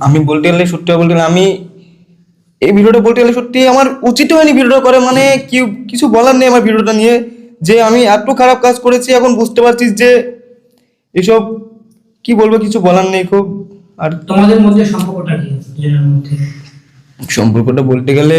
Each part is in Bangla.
আমি বলতে গেলে সত্যি বলতে গেলে আমি এই ভিডিওটা বলতে গেলে সত্যি আমার উচিত হয়নি ভিডিওটা করে মানে কি কিছু বলার নেই আমার ভিডিওটা নিয়ে যে আমি এত খারাপ কাজ করেছি এখন বুঝতে পারছিস যে এসব কি বলব কিছু বলার নেই খুব আর তোমাদের মধ্যে সম্পর্কটা কি মধ্যে? সম্পর্কটা বলতে গেলে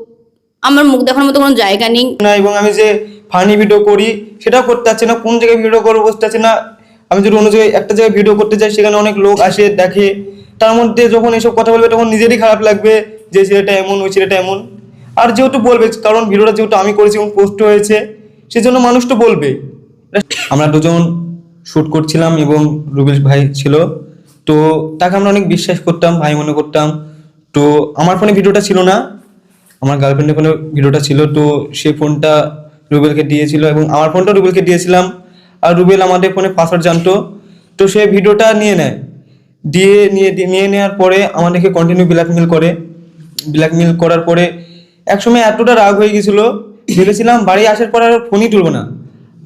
আমার মুখ দেখার মতো কোনো জায়গা নেই। না, এবং আমি যে ফানি ভিডিও করি, সেটাও করতে পারছি না, কোন জায়গায় ভিডিও করব বুঝতে পারছি না। আমি যদি অন্য জায়গায় একটা জায়গায় ভিডিও করতে যাই, সেখানে অনেক লোক আসে, দেখে। তার মধ্যে যখন এসব কথা বলবে, তখন নিজেরই খারাপ লাগবে যে ছেলেটা এমন, ওই ছেলেটা এমন। আর যেহেতু বলবে, কারণ ভিডিওটা যেহেতু আমি করেছি এবং পোস্ট হয়েছে, সেজন্য মানুষ তো বলবে। আমরা দুজন শ্যুট করছিলাম এবং রুবেশ ভাই ছিল। তো তাকে আমরা অনেক বিশ্বাস করতাম, ভাই মনে করতাম। তো আমার ফোনে ভিডিওটা ছিল না। আমার গার্লফ্রেন্ডের ফোনে ভিডিওটা ছিল তো সে ফোনটা রুবেলকে দিয়েছিল এবং আমার ফোনটা রুবেলকে দিয়েছিলাম। আর রুবেল আমাদের ফোনে পাসওয়ার্ড জানতো। তো সে ভিডিওটা নিয়ে নেয়। দিয়ে নিয়ে নিয়ে নেওয়ার পরে আমাদেরকে কন্টিনিউ ব্ল্যাকমেল করে। ব্ল্যাকমেল করার পরে একসময় এতটা রাগ হয়ে গেছিল। ভেবেছিলাম বাড়ি আসার পর আর ফোনই তুলবো না।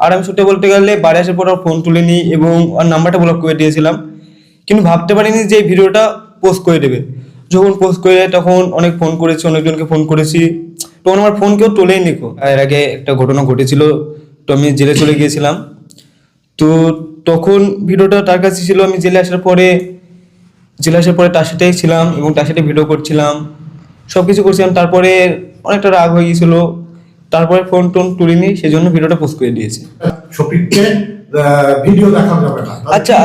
আর আমি সত্যি বলতে গেলে বাড়ি আসার পর আর ফোন তুলে নিই এবং আর নাম্বারটা ব্লক করে দিয়েছিলাম। কিন্তু ভাবতে পারিনি যে এই ভিডিওটা পোস্ট করে দেবে। যখন পোস্ট করে তখন অনেক ফোন করেছি অনেকজনকে ফোন করেছি। তখন আমার ফোন কেউ তোলেই নিকো এর আগে একটা ঘটনা ঘটেছিল তো আমি জেলে চলে গিয়েছিলাম। তো তখন ভিডিওটা তার কাছে ছিল আমি জেলে আসার পরে জেলে আসার পরে তার সাথেই ছিলাম এবং তার সাথে ভিডিও করছিলাম। সব কিছু করছিলাম তারপরে অনেকটা রাগ হয়ে গিয়েছিল। তারপরে ফোন টোন তুলিনি সেই জন্য ভিডিওটা পোস্ট করে দিয়েছে। ভিডিও দেখানো যাবে আচ্ছা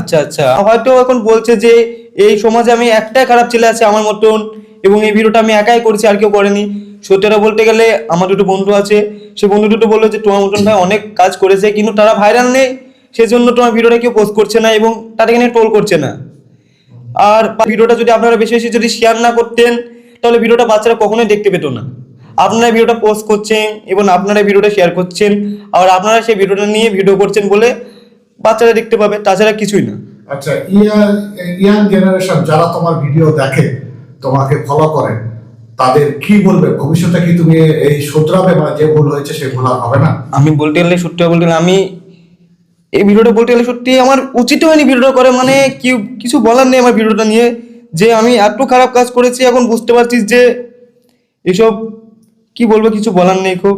আচ্ছা আচ্ছা। হয়তো এখন বলছে যে এই সমাজে আমি একটাই খারাপ ছেলে আছে, আমার মতন এবং এই ভিডিওটা আমি একাই করেছি, আর কেউ করেনি। সত্যিটা বলতে গেলে আমার দুটো বন্ধু আছে। সে বন্ধু দুটো বলল যে, তোমার মতন ভাই অনেক কাজ করেছে, কিন্তু তারা ভাইরাল নেই। সেজন্য তোমার ভিডিওটা কেউ পোস্ট করছে না এবং তাদেরকে নিয়ে টোল করছে না। আর ভিডিওটা যদি আপনারা বেশি বেশি যদি শেয়ার না করতেন, তাহলে ভিডিওটা বাচ্চারা কখনোই দেখতে পেতো না। আপনারা ভিডিওটা পোস্ট করছেন এবং আপনারা ভিডিওটা শেয়ার করছেন, আর আপনারা সেই ভিডিওটা নিয়ে ভিডিও করছেন বলে বাচ্চারা দেখতে পাবে, তাছাড়া কিছুই না। আচ্ছা ইয়াং ইয়াং জেনারেশন যারা তোমার ভিডিও দেখে, তোমাকে ফলো করে, তাদের কি বলবে? ভবিষ্যতে কি তুমি এই শুধরাবে বা যে ভুল হয়েছে সে ভুল হবে না? আমি বলতে গেলে সত্যি বলতে গেলে আমি এই ভিডিওটা বলতে গেলে সত্যি আমার উচিত হয়নি ভিডিওটা করে মানে কি কিছু বলার নেই আমার ভিডিওটা নিয়ে, যে আমি এত খারাপ কাজ করেছি, এখন বুঝতে পারছিস যে এসব, কি বলব, কিছু বলার নেই খুব।